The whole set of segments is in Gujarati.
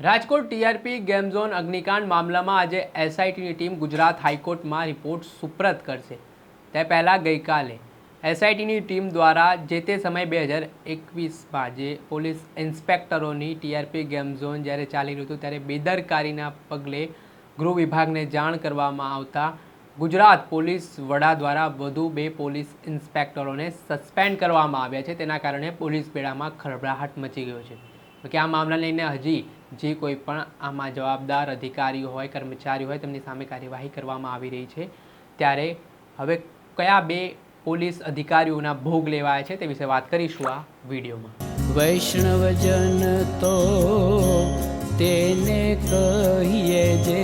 રાજકોટ ટીઆરપી ગેમ ઝોન અગ્નિકાંડ મામલામાં આજે એસઆઈટીની ટીમ ગુજરાત હાઈકોર્ટમાં રિપોર્ટ સુપ્રત કરશે. તે પહેલાં ગઈકાલે એસઆઈટીની ટીમ દ્વારા જે તે સમય બે હજાર એકવીસમાં જે પોલીસ ઇન્સ્પેક્ટરોની ટીઆરપી ગેમ ઝોન જ્યારે ચાલી રહ્યું હતું ત્યારે બેદરકારીના પગલે ગૃહ વિભાગને જાણ કરવામાં આવતા ગુજરાત પોલીસ વડા દ્વારા વધુ બે પોલીસ ઇન્સ્પેક્ટરોને સસ્પેન્ડ કરવામાં આવ્યા છે. તેના કારણે પોલીસ બેડામાં ખળભળાટ મચી ગયો છે. કે આ મામલા લઈને હજી જે કોઈ પણ આમાં જવાબદાર અધિકારીઓ હોય, કર્મચારીઓ હોય, તેમની સામે કાર્યવાહી કરવામાં આવી રહી છે. ત્યારે હવે કયા બે પોલીસ અધિકારીઓના ભોગ લેવાયા છે તે વિશે વાત કરીશું આ વિડીયોમાં. વૈષ્ણવજન તો તેને કહીએ જે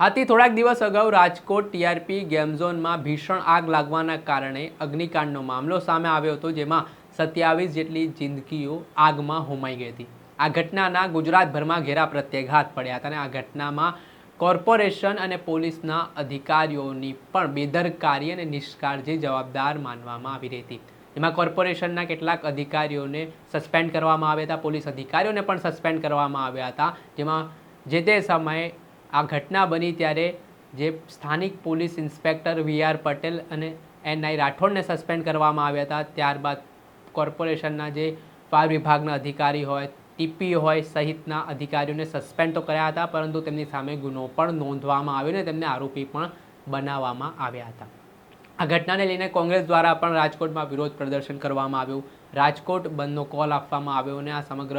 આથી થોડાક દિવસ અગાઉ રાજકોટ ટીઆરપી ગેમ ઝોનમાં ભીષણ આગ લાગવાના કારણે અગ્નિકાંડનો મામલો સામે આવ્યો હતો, જેમાં સત્યાવીસ જેટલી જિંદગીઓ આગમાં હોમાઈ ગઈ હતી. આ ઘટનાના ગુજરાતભરમાં ઘેરા પ્રત્યાઘાત પડ્યા હતા અને આ ઘટનામાં કોર્પોરેશન અને પોલીસના અધિકારીઓની પણ બેદરકારી અને નિષ્કાળજી જવાબદાર માનવામાં આવી રહી હતી. એમાં કોર્પોરેશનના કેટલાક અધિકારીઓને સસ્પેન્ડ કરવામાં આવ્યા હતા, પોલીસ અધિકારીઓને પણ સસ્પેન્ડ કરવામાં આવ્યા હતા, જેમાં જે તે સમયે આ ઘટના બની ત્યારે જે સ્થાનિક police inspector V R Patel અને એન આઈ રાઠોડને સસ્પેન્ડ કરવામાં આવ્યા હતા. ત્યારબાદ કોર્પોરેશનના જે ફાયર વિભાગના અધિકારી હોય, ટીપી હોય સહિતના અધિકારીઓને સસ્પેન્ડ તો કર્યા હતા, પરંતુ તેમની સામે ગુનો પણ નોંધવામાં આવ્યો અને તેમને આરોપી પણ બનાવવામાં આવ્યા હતા. આ ઘટનાને લઈને કોંગ્રેસ દ્વારા પણ રાજકોટમાં વિરોધ પ્રદર્શન કરવામાં આવ્યું. રાજકોટ બંધનો કોલ આપવામાં આવ્યો અને આ સમગ્ર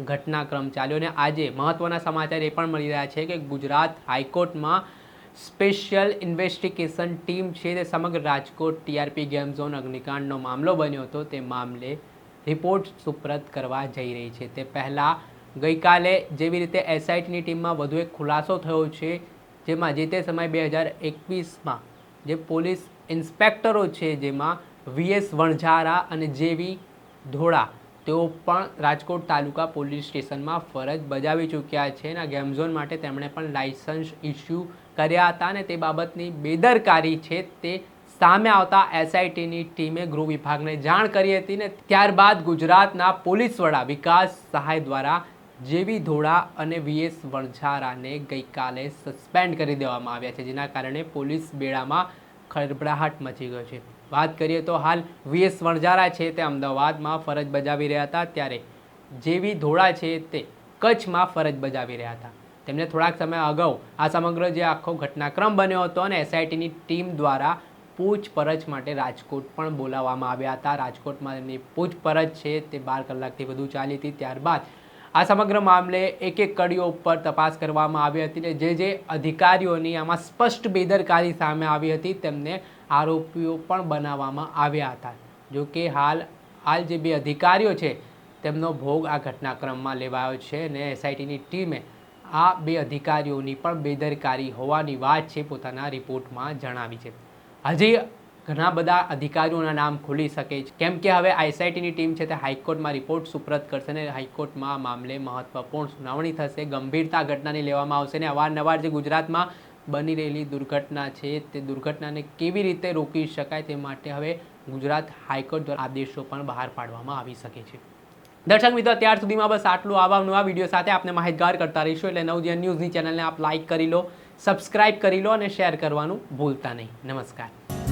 ઘટનાક્રમ ચાલ્યો અને આજે મહત્ત્વના સમાચાર એ પણ મળી રહ્યા છે કે ગુજરાત હાઈકોર્ટમાં સ્પેશિયલ ઇન્વેસ્ટિગેશન ટીમ છે તે સમગ્ર રાજકોટ ટીઆરપી ગેમ ઝોન અગ્નિકાંડનો મામલો બન્યો હતો. તે મામલે રિપોર્ટ સુપ્રત કરવા જઈ રહી છે. તે પહેલાં ગઈકાલે જેવી રીતે એસઆઈટીની ટીમમાં વધુ એક ખુલાસો થયો છે, જેમાં જે તે સમય બે હજાર એકવીસમાં જે પોલીસ ઇન્સ્પેક્ટરો છે, જેમાં વીએસ વણઝારા અને જેવી ધોળા તેઓ પણ રાજકોટ તાલુકા પોલીસ સ્ટેશનમાં ફરજ બજાવી ચૂક્યા છે અને ગેમ ઝોન માટે તેમણે પણ લાઇસન્સ ઇસ્યુ કર્યા હતા અને તે બાબતની બેદરકારી છે તે સામે આવતા એસઆઈટીની ટીમે ગૃહ વિભાગને જાણ કરી હતી ને ત્યારબાદ ગુજરાતના પોલીસ વડા વિકાસ સહાય દ્વારા જેવી ધોળા અને વીએસ વણઝારાને ગઈકાલે સસ્પેન્ડ કરી દેવામાં આવ્યા છે, જેના કારણે પોલીસ બેડામાં ખળભળાહટ મચી ગયો છે. વાત કરીએ તો હાલ વીએસ વણઝારા છે તે અમદાવાદમાં ફરજ બજાવી રહ્યા હતા. ત્યારે જેવી ધોળા છે તે કચ્છમાં ફરજ બજાવી રહ્યા હતા. તેમને થોડાક સમય અગાઉ આ સમગ્ર જે આખો ઘટનાક્રમ બન્યો હતો અને એસઆઈટીની ટીમ દ્વારા પૂછપરછ માટે રાજકોટ પણ બોલાવવામાં આવ્યા હતા. રાજકોટમાં એમની પૂછપરછ છે તે બાર કલાકથી વધુ ચાલી હતી. ત્યારબાદ આ સમગ્ર મામલે એક એક કડીઓ ઉપર તપાસ કરવામાં આવી હતી અને જે જે અધિકારીઓની આમાં સ્પષ્ટ બેદરકારી સામે આવી હતી તેમને આરોપીઓ પણ બનાવવામાં આવ્યા હતા. જો કે હાલ હાલ જે બે અધિકારીઓ છે તેમનો ભોગ આ ઘટનાક્રમમાં લેવાયો છે અને એસઆઈટીની ટીમે આ બે અધિકારીઓની પણ બેદરકારી હોવાની વાત છે પોતાના રિપોર્ટમાં જણાવી છે. હજી ઘણા બધા અધિકારીઓના નામ ખુલી શકે છે. કેમ કે હવે આઈસીઆઈટીની ટીમ છે તે હાઈકોર્ટમાં રિપોર્ટ સુપ્રત કરશે અને હાઈકોર્ટમાં મામલે મહત્વપૂર્ણ સુનાવણી થશે. ગંભીરતા ઘટનાને લેવામાં આવશે અને અવારનવાર જે ગુજરાતમાં બની રહેલી દુર્ઘટના છે તે દુર્ઘટનાને કેવી રીતે રોકી શકાય તે માટે હવે ગુજરાત હાઈકોર્ટ દ્વારા આદેશો પણ બહાર પાડવામાં આવી શકે છે. દર્શક મિત્રો, અત્યાર સુધીમાં બસ આટલું. આવા નવા વીડિયો સાથે આપને માહિતગાર કરતા રહીશું એટલે નવજીવન ન્યૂઝની ચેનલને આપ લાઇક કરી લો, સબસ્ક્રાઇબ કરી લો અને શેર કરવાનું ભૂલતા નહીં. નમસ્કાર.